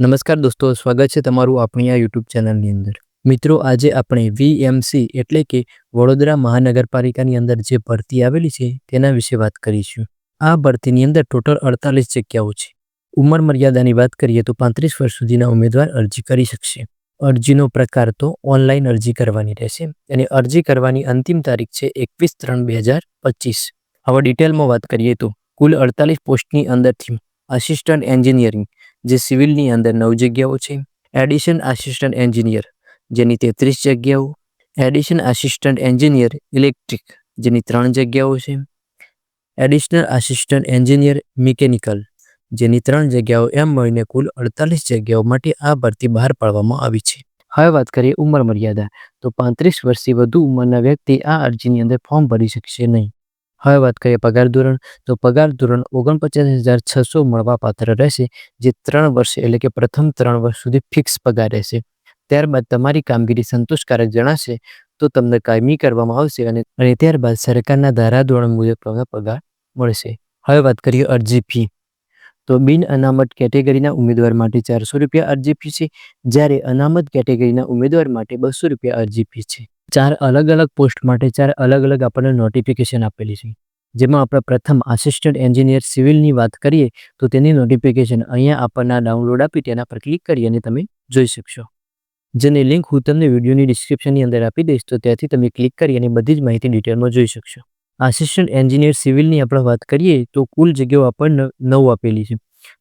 નમસ્કાર દોસ્તો, સ્વાગત છે તમારું આપણી આ યુટ્યુબ ચેનલની અંદર. મિત્રો, આજે આપણે વીએમસી એટલે કે વડોદરા મહાનગરપાલિકાની અંદર જે ભરતી આવેલી છે તેના વિશે વાત કરીશું. આ ભરતીની અંદર ટોટલ અડતાલીસ જગ્યાઓ છે. ઉંમર મર્યાદાની વાત કરીએ તો પાંત્રીસ વર્ષ સુધીના ઉમેદવાર અરજી કરી શકશે. અરજીનો પ્રકાર તો ઓનલાઈન અરજી કરવાની રહેશે અને અરજી કરવાની અંતિમ તારીખ છે એકવીસ ત્રણ બે હજાર પચીસ. હવે ડિટેલમાં વાત કરીએ તો કુલ અડતાલીસ પોસ્ટની અંદરથી આસિસ્ટન્ટ એન્જિનિયરિંગ જે સિવિલની અંદર નવ જગ્યાઓ છે. એડિશન આસિસ્ટન્ટ એન્જિનિયર, જેની તેત્રીસ જગ્યાઓ. એડિશન આસિસ્ટન્ટ એન્જિનિયર ઇલેક્ટ્રિક, જેની ત્રણ જગ્યાઓ છે. એડિશનલ આસિસ્ટન્ટ એન્જિનિયર મિકેનિકલ, જેની ત્રણ જગ્યાઓ એમ મળીને કુલ અડતાલીસ જગ્યાઓ માટે આ ભરતી બહાર પાડવામાં આવી છે. હવે વાત કરીએ ઉંમર મર્યાદા. તો પાંત્રીસ વર્ષથી વધુ ઉંમરના વ્યક્તિ આ અરજીની અંદર ફોર્મ ભરી શકશે નહીં. હવે વાત કરીએ પગાર ધોરણ, તો પગાર ધોરણ ઓગણપચાસ હજાર છસો મળવા પાત્ર રહેશે, જે ત્રણ વર્ષ એટલે કે પ્રથમ ત્રણ વર્ષ સુધી ફિક્સ પગાર રહેશે. ત્યારબાદ તમારી કામગીરી સંતોષકારક જણાશે, તો તમને કાયમી કરવામાં આવશે અને અને ત્યારબાદ સરકારના ધારાધોરણ મુજબ તમને પગાર મળશે. હવે વાત કરીએ અરજી ફી. તો બિન અનામત કેટેગરીના ઉમેદવાર માટે ચારસો રૂપિયા અરજી ફી છે, જ્યારે અનામત કેટેગરીના ઉમેદવાર માટે બસો રૂપિયા અરજી ફી છે. ચાર અલગ અલગ પોસ્ટ માટે ચાર અલગ અલગ આપણને નોટિફિકેશન આપેલી છે. જેમાં આપણે પ્રથમ આસિસ્ટન્ટ એન્જિનિયર સિવિલની વાત કરીએ, તો તેની નોટિફિકેશન અહીંયા આપણને ડાઉનલોડ આપી તેના પર ક્લિક કરી અને તમે જોઈ શકશો. જેની લિંક હું તમને વિડીયોની ડિસ્ક્રિપ્શનની અંદર આપી દઈશ, તો ત્યાંથી તમે ક્લિક કરી અને બધી જ માહિતી ડિટેલમાં જોઈ શકશો. આસિસ્ટન્ટ એન્જિનિયર સિવિલની આપણે વાત કરીએ, તો કુલ જગ્યાઓ આપણને નવ આપેલી છે.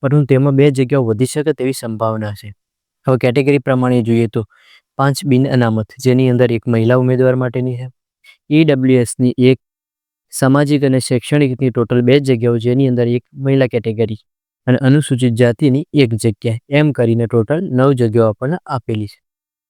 પરંતુ તેમાં બે જગ્યાઓ વધી શકે તેવી સંભાવના છે. હવે કેટેગરી પ્રમાણે જોઈએ તો પાંચ બિન અનામત, જેની અંદર એક મહિલા ઉમેદવાર માટેની છે. ઈડબ્લ્યુએસની એક સામાજિક અને શૈક્ષણિકની ટોટલ બે જગ્યાઓ, જેની અંદર એક મહિલા કેટેગરી અને અનુસૂચિત જાતિની એક જગ્યા. એમ કરીને ટોટલ નવ જગ્યાઓ આપણને આપેલી છે.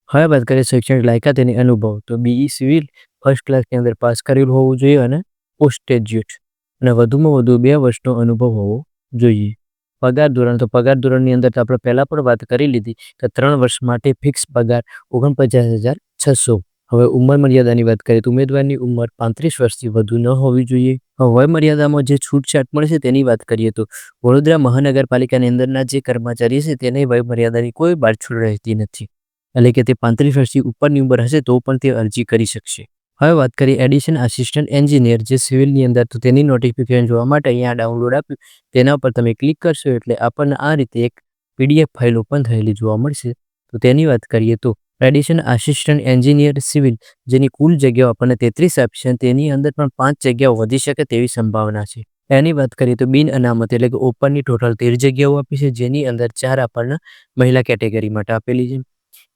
હવે વાત કરીએ શૈક્ષણિક લાયકાત અને અનુભવ. તો બીઈ સિવિલ ફર્સ્ટ ક્લાસની અંદર પાસ કરેલું હોવું જોઈએ અને પોસ્ટ ગ્રેજ્યુએટ અને વધુમાં વધુ બે વર્ષનો અનુભવ હોવો જોઈએ. પગાર ધોરણ. તો પગાર ધોરણની અંદર તો આપણે પહેલાં પણ વાત કરી લીધી કે ત્રણ વર્ષ માટે ફિક્સ પગાર ઓગણપચાસ હજાર છસો. હવે ઉંમર મર્યાદાની વાત કરીએ તો ઉમેદવારની ઉંમર પાંત્રીસ વર્ષથી વધુ ન હોવી જોઈએ. વય મર્યાદામાં જે છૂટછાટ મળશે તેની વાત કરીએ તો વડોદરા મહાનગરપાલિકાની અંદરના જે કર્મચારી છે તેને વય મર્યાદાની કોઈ બારછૂટ રહેતી નથી. એટલે કે તે પાંત્રીસ વર્ષથી ઉપરની ઉંમર હશે તો પણ તે અરજી કરી શકશે. હવે વાત કરીએ એડિશન આસિસ્ટન્ટ એન્જિનિયર જે સિવિલની અંદર તો તેની નોટિફિકેશન જોવા માટે અહીંયા ડાઉનલોડ આપ્યું તેના ઉપર તમે ક્લિક કરશો એટલે આપણને આ રીતે એક પીડીએફ ફાઇલ ઓપન થયેલી જોવા મળશે. તો તેની વાત કરીએ તો એડિશન આસિસ્ટન્ટ એન્જિનિયર સિવિલ, જેની કુલ જગ્યાઓ આપણને તેત્રીસ આપશે તેની અંદર પણ પાંચ જગ્યાઓ વધી શકે તેવી સંભાવના છે. એની વાત કરીએ તો બિન અનામત એટલે કે ઓપનની ટોટલ તેર જગ્યાઓ આપી છે, જેની અંદર ચાર આપણને મહિલા કેટેગરી માટે આપેલી છે.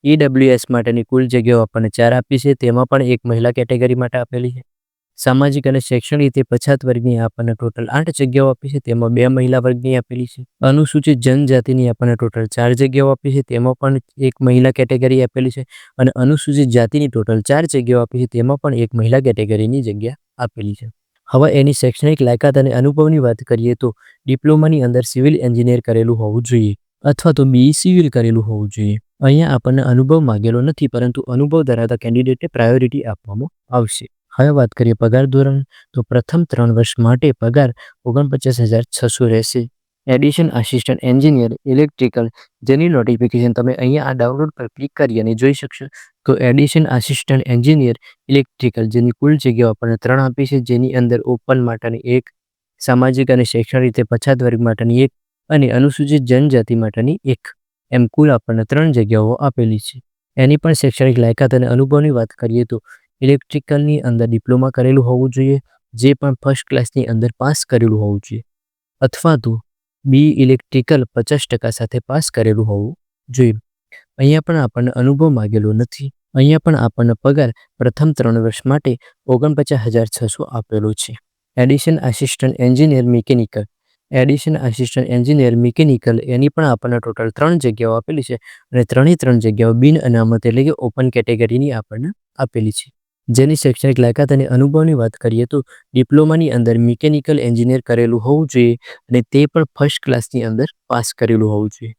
ઈડબ્લ્યુએસ માટેની કુલ જગ્યાઓ આપણને ચાર આપી છે. તેમાં પણ એક મહિલા કેટેગરી માટે આપેલી છે. સામાજિક અને શૈક્ષણિક રીતે પછાત વર્ગની આપણને ટોટલ આઠ જગ્યાઓ આપી છે. તેમાં બે મહિલા વર્ગની આપેલી છે. અનુસૂચિત જનજાતિની આપણને ટોટલ ચાર જગ્યાઓ આપી છે. તેમાં પણ એક મહિલા કેટેગરી આપેલી છે અને અનુસૂચિત જાતિની ટોટલ ચાર જગ્યાઓ આપી છે. તેમાં પણ એક મહિલા કેટેગરીની જગ્યા આપેલી છે. હવે એની શૈક્ષણિક લાયકાત અને અનુભવની વાત કરીએ તો ડિપ્લોમાની અંદર સિવિલ એન્જિનિયર કરેલું હોવું જોઈએ અથવા તો બી સિવિલ કરેલું હોવું જોઈએ. અહીંયા આપણને અનુભવ માંગેલો નથી, પરંતુ અનુભવ ધરાવતા કેન્ડિડેટને પ્રાયોરિટી આપવામાં આવશે. હવે વાત કરીએ પગાર ધોરણ. તો પ્રથમ ત્રણ વર્ષ માટે પગાર ઓગણપચાસ હજાર છસો રહેશે. એડિશન આસિસ્ટન્ટ એન્જિનિયર ઇલેક્ટ્રિકલ જેની નોટિફિકેશન તમે અહીંયા આ ડાઉનલોડ પર ક્લિક કરી અને જોઈ શકશો. તો એડિશન આસિસ્ટન્ટ એન્જિનિયર ઇલેક્ટ્રિકલ જેની કુલ જગ્યાઓ આપણને ત્રણ આપી છે, જેની અંદર ઓપન માટેની એક, સામાજિક અને શૈક્ષણિક રીતે પછાત વર્ગ માટેની એક અને અનુસૂચિત જનજાતિ માટેની એક. એમ કુલ આપણને ત્રણ જગ્યાઓ આપેલી છે. એની પણ શૈક્ષણિક લાયકાત અને અનુભવની વાત કરીએ તો ઇલેક્ટ્રિકલની અંદર ડિપ્લોમા કરેલું હોવું જોઈએ, જે પણ ફર્સ્ટ ક્લાસની અંદર પાસ કરેલું હોવું જોઈએ, અથવા તો બી ઇલેક્ટ્રિકલ પચાસ ટકા સાથે પાસ કરેલું હોવું જોઈએ. અહીંયા પણ આપણને અનુભવ માગેલો નથી. અહીંયા પણ આપણને પગાર પ્રથમ ત્રણ વર્ષ માટે ઓગણપચાસ હજાર છસો આપેલો છે. Addition assistant engineer mechanical addition assistant engineer, mechanical, એની પણ આપણને ટોટલ ત્રણ જગ્યાઓ આપેલી છે અને ત્રણેય ત્રણ જગ્યાઓ બિન અનામત એટલે કે ઓપન કેટેગરીની આપણને આપેલી છે. જેની શૈક્ષણિક લાયકાત અને અનુભવની વાત કરીએ તો ડિપ્લોમાની અંદર મિકેનિકલ એન્જિનિયર કરેલું હોવું જોઈએ અને તે પણ ફર્સ્ટ ક્લાસની અંદર પાસ કરેલું હોવું જોઈએ.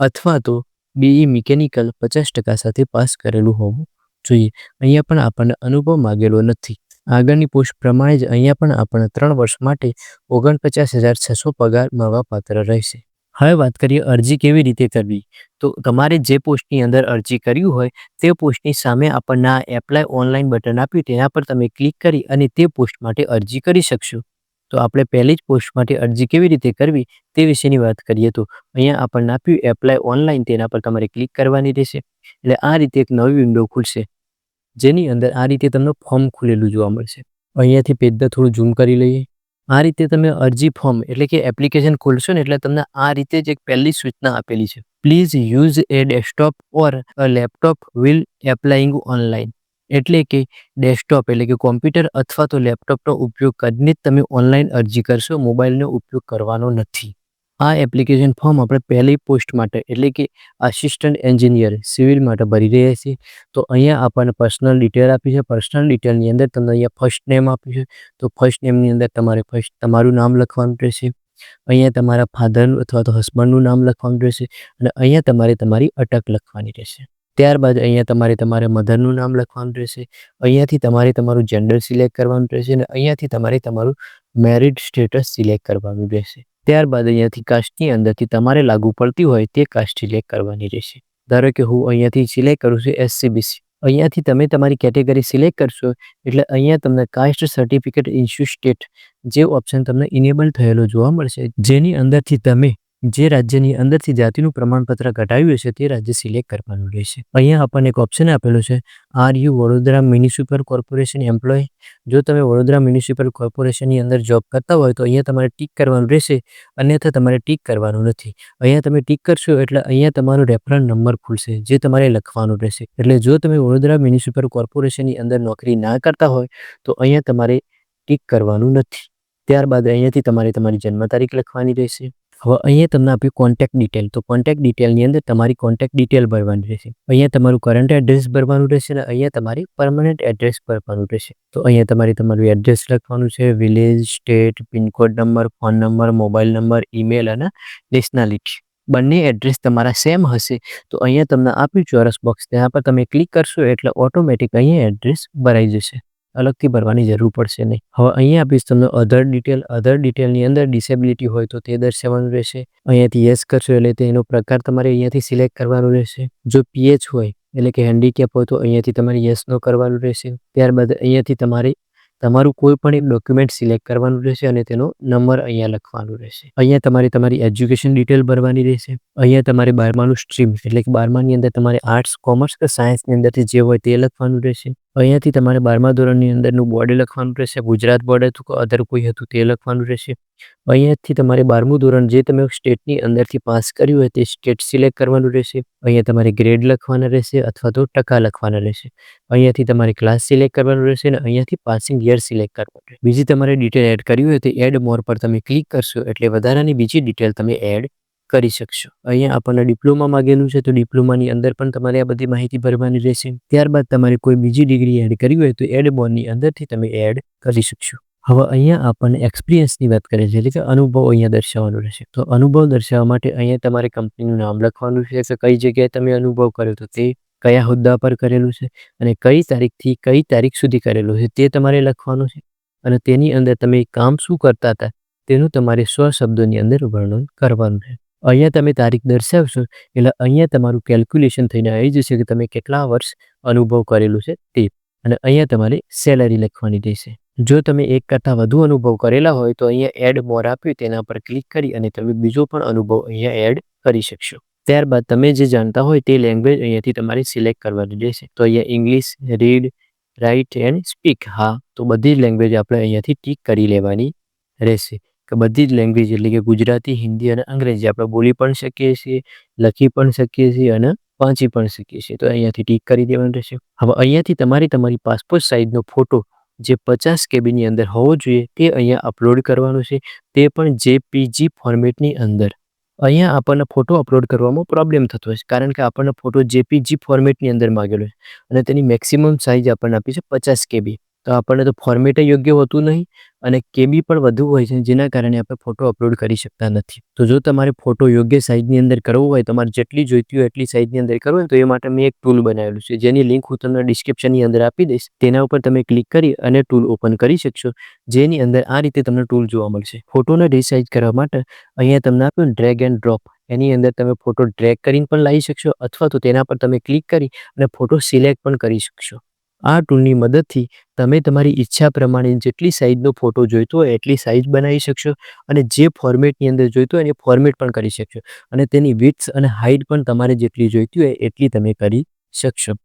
અથવા તો બીઈ મિકેનિકલ પચાસ ટકા સાથે પાસ કરેલું હોવું જોઈએ. અહીંયા પણ આપણને અનુભવ માગેલો નથી. આગળની પોસ્ટ પ્રમાણે જ અહીંયા પણ આપણને ત્રણ વર્ષ માટે ઓગણપચાસ હજાર છસો પગાર મળવા પાત્ર રહેશે. હવે વાત કરીએ અરજી કેવી રીતે કરવી? તો તમારે જે પોસ્ટની અંદર અરજી કરવી હોય, તે પોસ્ટની સામે આપણને આ એપ્લાય ઓનલાઈન બટન આપ્યું, તેના પર તમે ક્લિક કરી અને તે પોસ્ટ માટે અરજી કરી શકશો. તો આપણે પહેલી જ પોસ્ટ માટે અરજી કેવી રીતે કરવી, તે વિશેની વાત કરીએ તો અહીંયા આપણને આપ્યું એપ્લાય ઓનલાઈન, તેના પર તમારે ક્લિક કરવાની રહેશે. એટલે આ રીતે એક નવી વિન્ડો ખુલશે. જેની અંદર આ રીતે તમને ફોર્મ ખુલેલું જોવા મળશે. અહીંયાથી પેજને થોડું ઝૂમ કરી લઈએ. આ રીતે તમે અરજી ફોર્મ એટલે કે એપ્લિકેશન ખોલશો ને એટલે તમને આ રીતે જ એક પહેલી સૂચના આપેલી છે. Please use a desktop or a laptop while applying online એટલે કે ડેસ્કટોપ એટલે કે કોમ્પ્યુટર અથવા તો લેપટોપનો ઉપયોગ કરીને જ તમે ઓનલાઈન અરજી કરશો. મોબાઈલનો ઉપયોગ કરવાનો નથી. આ એપ્લિકેશન ફોર્મ આપણે પહેલી પોસ્ટ માટે, એટલે કે આસિસ્ટન્ટ એન્જિનિયર સિવિલ માટે ભરી રહ્યા છીએ. તો અહીંયા આપણને પર્સનલ ડિટેલ આપી છે. પર્સનલ ડિટેલની અંદર તમને અહીંયા ફર્સ્ટ નેમ આપ્યું છે. તો ફર્સ્ટ નેમની અંદર તમારે ફર્સ્ટ તમારું નામ લખવાનું રહેશે. અહીંયા તમારા ફાધર અથવા તો હસબન્ડનું નામ લખવાનું રહેશે. અને અહીંયા તમારે તમારી અટક લખવાની રહેશે. ત્યારબાદ અહીંયા તમારે તમારા મધરનું નામ લખવાનું રહેશે. અહીંયાથી તમારે તમારું જેન્ડર સિલેક્ટ કરવાનું રહેશે. અને અહીંયાથી તમારે તમારું મેરિડ સ્ટેટસ સિલેક્ટ કરવાનું રહેશે. ત્યારબાદ અહીંયાથી કાસ્ટની અંદરથી તમારે લાગુ પડતી હોય તે કાસ્ટ સિલેક્ટ કરવાની રહેશે. ધારો કે હું અહીંયાથી સિલેક્ટ કરું છું એસસીબીસી. અહીંયાથી તમે તમારી કેટેગરી સિલેક્ટ કરશો એટલે અહીંયા તમને કાસ્ટ સર્ટિફિકેટ ઇન્સ્યુ સ્ટેટ જે ઓપ્શન તમને ઇનેબલ થયેલો જોવા મળશે. જેની અંદરથી તમે જે રાજ્યની અંદરથી જાતિનું પ્રમાણપત્ર કઢાવ્યું છે તે રાજ્ય સિલેક્ટ કરવાનું રહેશે. અહીંયા આપણને એક ઓપ્શન આપેલો છે. Are you Vadodara municipal corporation employee. જો તમે વડોદરા મ્યુનિસિપલ કોર્પોરેશનની અંદર જોબ કરતા હોય તો અહીંયા તમારે ટીક કરવાનું રહેશે, અન્યથા તમારે ટીક કરવાનું નથી. અહીંયા તમે ટીક કરશો એટલે અહીંયા તમારો રેફરન્સ નંબર ખુલશે, જે તમારે લખવાનું રહેશે. એટલે જો તમે વડોદરા મ્યુનિસિપલ કોર્પોરેશનની અંદર નોકરી ના કરતા હોય, તો અહીંયા તમારે ટીક કરવાનું નથી. ત્યારબાદ અહીંયાથી તમારે તમારી જન્મ તારીખ લખવાની રહેશે. હવે અહીંયા તમને આપ્યું કોન્ટેક્ટ ડિટેલ તો કોન્ટેક્ટ ડિટેલની અંદર તમારી કોન્ટેક્ટ ડિટેલ ભરવાની રહેશે. અહીંયા તમારું કરંટ એડ્રેસ ભરવાનું રહેશે અને અહીંયા તમારી પરમનન્ટ એડ્રેસ ભરવાનું રહેશે. તો અહીંયા તમારે તમારું એડ્રેસ લખવાનું છે village state pin code number phone number mobile number email અને નેશનાલિટી બંને એડ્રેસ તમારા સેમ હશે. તો અહીંયા તમને આપ્યું ચોરસ બોક્સ ત્યાં પર તમે ક્લિક કરશો એટલે ઓટોમેટિક અહીંયા એડ્રેસ ભરાઈ જશે. અલગથી ભરવાની જરૂર પડશે નહીં. હવે અહીંયા આપીશ તમને અધર ડિટેલ અધર ડિટેલની અંદર ડિસેબિલિટી હોય તો તે દર્શાવવાનું રહેશે. અહીંયાથી યસ કરશો એટલે તેનો પ્રકાર તમારે અહીંયાથી સિલેક્ટ કરવાનો રહેશે. જો પીએચ હોય, એટલે કે હેન્ડીકેપ હોય તો અહીંયાથી તમારે યસનો કરવાનું રહેશે. ત્યારબાદ અહીંયાથી તમારે, તમારું કોઈ પણ એક ડોક્યુમેન્ટ સિલેક્ટ કરવાનું રહેશે અને તેનો નંબર અહીંયા લખવાનું રહેશે. અહીંયા તમારે તમારી એજ્યુકેશન ડિટેલ ભરવાની રહેશે. અહીંયા તમારે બારમાનું સ્ટ્રીમ એટલે કે બારમાની અંદર તમારે આર્ટ્સ કોમર્સ કે સાયન્સની અંદરથી જે હોય તે લખવાનું રહેશે. અહીંયાથી તમારે બારમા ધોરણની અંદરનું બોર્ડ લખવાનું રહેશે, ગુજરાત બોર્ડ હતું કે અધર કોઈ હતું તે લખવાનું રહેશે. અહીંયાથી તમારે બારમું ધોરણ જે તમે સ્ટેટની અંદરથી પાસ કર્યું હોય તે સ્ટેટ સિલેક્ટ કરવાનું રહેશે. અહીંયા તમારે ગ્રેડ લખવાના રહેશે અથવા તો ટકા લખવાના રહેશે. અહીંયાથી તમારે ક્લાસ સિલેક્ટ કરવાનું રહેશે અને અહીંયાથી પાસિંગ યર સિલેક્ટ કરવાનું રહેશે. બીજી તમારે ડિટેલ એડ કરવી હોય તો એડ મોર પર તમે ક્લિક કરશો એટલે વધારાની બીજી ડિટેલ તમે એડ કરી શકશો. અહીંયા આપણને ડિપ્લોમા માગેલું છે, તો ડિપ્લોમાની અંદર પણ તમારે આ બધી માહિતી ભરવાની રહેશે. ત્યારબાદ તમારે કોઈ બીજી ડિગ્રી એડ કરવી હોય તો એડ બોનની અંદરથી તમે એડ કરી શકશો. હવે અહીંયા આપણને એક્સપિરિયન્સની વાત કરે છે, એટલે કે અનુભવ અહીંયા દર્શાવવાનો રહેશે. તો અનુભવ દર્શાવવા માટે અહીંયા તમારે કંપનીનું નામ લખવાનું છે, કે કઈ જગ્યાએ તમે અનુભવ કર્યો તો તે કયા હોદ્દા પર કરેલું છે, અને કઈ તારીખથી કઈ તારીખ સુધી કરેલું છે, તે તમારે લખવાનું છે. અને તેની અંદર તમે કામ શું કરતા હતા, તેનું તમારે સ્વ શબ્દોની અંદર વર્ણન કરવાનું છે. અહીંયા તમે તારીખ દર્શાવશો, એટલે અહીંયા તમારું કેલ્ક્યુલેશન થઈને આવી જશે કે તમે કેટલા વર્ષ અનુભવ કરેલું છે તે. અને અહીંયા તમારે સેલરી લખવાની રહેશે. જો તમે એક કરતાં વધુ અનુભવ કરેલા હોય તો અહીંયા એડ મોર આપ્યું, તેના પર ક્લિક કરી અને તમે બીજો પણ અનુભવ અહીંયા એડ કરી શકશો. ત્યારબાદ તમે જે જાણતા હોય તે લેંગ્વેજ અહીંયાથી તમારે સિલેક્ટ કરવાની રહેશે. તો અહીંયા English read write and speak હા, તો બધી જ લેંગ્વેજ આપણે અહીંયાથી ટીક કરી લેવાની રહેશે. કે બધી જ લેંગ્વેજ એટલે કે ગુજરાતી, હિન્દી અને અંગ્રેજી આપણે બોલી પણ શકીએ છીએ, લખી પણ શકીએ છીએ અને વાંચી પણ શકીએ છીએ. તો અહીંયાથી ટીક કરી દેવાનું રહેશે. હવે અહીંયાથી તમારી તમારી પાસપોર્ટ સાઇઝનો ફોટો જે પચાસ કેબીની અંદર હોવો જોઈએ, તે અહીંયા અપલોડ કરવાનો છે. તે પણ જેપીજી ફોર્મેટની અંદર. અહીંયા આપણને ફોટો અપલોડ કરવામાં પ્રોબ્લેમ થતો હોય છે, કારણ કે આપણને ફોટો જેપીજી ફોર્મેટની અંદર માગેલો છે અને તેની મેક્સિમમ સાઇઝ આપણને આપી છે પચાસ કેબી તો આપણને તો ફોર્મેટ યોગ્ય હોતું નહીં અને કેબી પણ વધુ હોય છે જેના કારણે આપણે ફોટો અપલોડ કરી શકતા નથી. તો જો તમારે ફોટો યોગ્ય સાઇઝની અંદર કરવો હોય, તમારે જેટલી જોઈતી હોય એટલી સાઇઝની અંદર કરવું હોય, તો એ માટે મેં એક ટૂલ બનાવેલું છે. જેની લિંક હું તમને ડિસ્ક્રિપ્શનની અંદર આપી દઈશ. તેના ઉપર તમે ક્લિક કરી અને ટૂલ ઓપન કરી શકશો. જેની અંદર આ રીતે તમને ટૂલ જોવા મળશે. ફોટોને રિસાઇઝ કરવા માટે અહીંયા તમને આપ્યું ડ્રેગ એન્ડ ડ્રોપ એની અંદર તમે ફોટો ડ્રેગ કરીને પણ લાવી શકશો અથવા તો તેના પર તમે ક્લિક કરી અને ફોટો સિલેક્ટ પણ કરી શકશો. આ ટૂલની મદદથી તમે તમારી ઈચ્છા પ્રમાણે જેટલી સાઇઝનો ફોટો જોઈતો હોય એટલી સાઇઝ બનાવી શકશો અને જે ફોર્મેટની અંદર જોઈતો હોય એ ફોર્મેટ પણ કરી શકશો અને તેની વિડ્થ અને હાઇટ પણ તમારે જેટલી જોઈતી હોય એટલી તમે કરી શકશો.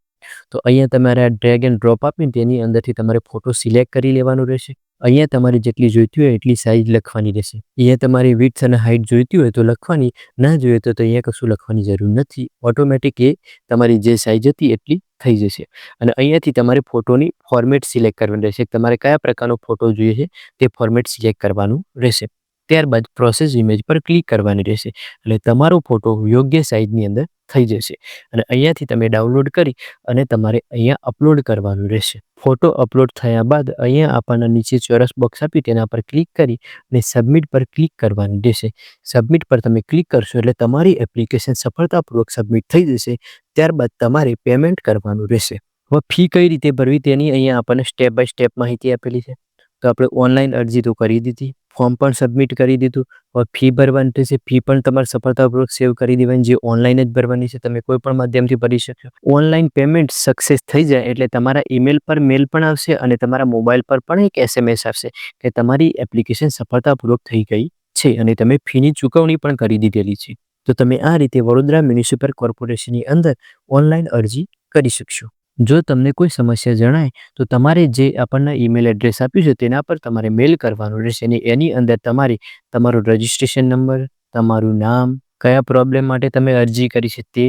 તો અહીંયા તમારે આ ડ્રેગ એન્ડ ડ્રોપ આપીને તેની અંદરથી તમારે ફોટો સિલેક્ટ કરી લેવાનો રહેશે. અહીંયા તમારે જેટલી જોઈતી હોય એટલી સાઇઝ લખવાની રહેશે. અહીંયા તમારી વિડ્થ અને હાઇટ જોઈતી હોય તો લખવાની, ના જોઈએ તો અહીંયા કશું લખવાની જરૂર નથી. ઓટોમેટિક એ તમારી જે સાઇઝ હતી એટલી થઈ જશે. અને અહીંયાથી તમારે ફોટોની ફોર્મેટ સિલેક્ટ કરવાની રહેશે. તમારે કયા પ્રકારનો ફોટો જોઈએ છે તે ફોર્મેટ સિલેક્ટ કરવાનું રહેશે. ત્યારબાદ પ્રોસેસ ઇમેજ પર ક્લિક કરવાની રહેશે. એટલે તમારો ફોટો યોગ્ય સાઇઝની અંદર થઈ જશે. અને અહીંયાથી તમે ડાઉનલોડ કરી અને તમારે અહીંયા અપલોડ કરવાનું રહેશે. ફોટો અપલોડ થયા બાદ અહીંયા આપણને નીચે ચોરસ બોક્સ આપી તેના પર ક્લિક કરી અને સબમિટ પર ક્લિક કરવાની રહેશે. સબમિટ પર તમે ક્લિક કરશો એટલે તમારી એપ્લિકેશન સફળતાપૂર્વક સબમિટ થઈ જશે. ત્યારબાદ તમારે પેમેન્ટ કરવાનું રહેશે. હવે ફી કઈ રીતે ભરવી તેની અહીંયા આપણને સ્ટેપ બાય સ્ટેપ માહિતી આપેલી છે. તો આપણે ઓનલાઈન અરજી તો કરી દીધી. ફોર્મ પણ સબમિટ કરી દીધું. હવે ફી ભરવાની થશે ફી પણ તમારે સફળતાપૂર્વક સેવ કરી દેવાની જે ઓનલાઈન જ ભરવાની છે, તમે કોઈ પણ માધ્યમથી ભરી શકશો. ઓનલાઈન પેમેન્ટ સક્સેસ થઈ જાય એટલે તમારા ઈમેલ પર મેલ પણ આવશે અને તમારા મોબાઈલ પર પણ એક એસએમએસ આવશે કે તમારી એપ્લિકેશન સફળતાપૂર્વક થઈ ગઈ છે અને તમે ફીની ચૂકવણી પણ કરી દીધેલી છે. તો તમે આ રીતે વડોદરા મ્યુનિસિપલ કોર્પોરેશનની અંદર ઓનલાઈન અરજી કરી શકશો. જો તમને કોઈ સમસ્યા જણાય, તો તમારે જે આપણને ઈમેલ એડ્રેસ આપ્યું છે, તેના પર તમારે મેલ કરવાનો રહેશે. અને એની અંદર તમારે, તમારો રજિસ્ટ્રેશન નંબર તમારું નામ, કયા પ્રોબ્લેમ માટે તમે અરજી કરી છે તે,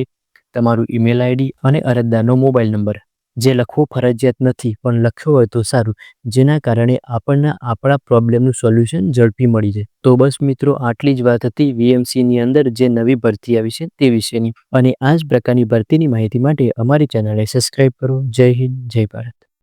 તમારું ઈમેલ આઈડી અને અરજદારનો મોબાઈલ નંબર જે લખવો ફરજિયાત નથી, પણ લખ્યો હોય તો સારું. જેના કારણે આપણને આપણા પ્રોબ્લેમનું સોલ્યુશન ઝડપી મળી જાય. તો બસ મિત્રો, આટલી જ વાત હતી વીએમસીની અંદર જે નવી ભરતી આવી છે તે વિશેની. અને આ જ પ્રકારની ભરતીની માહિતી માટે અમારી ચેનલને સબસ્ક્રાઈબ કરો. જય હિન્દ, જય ભારત.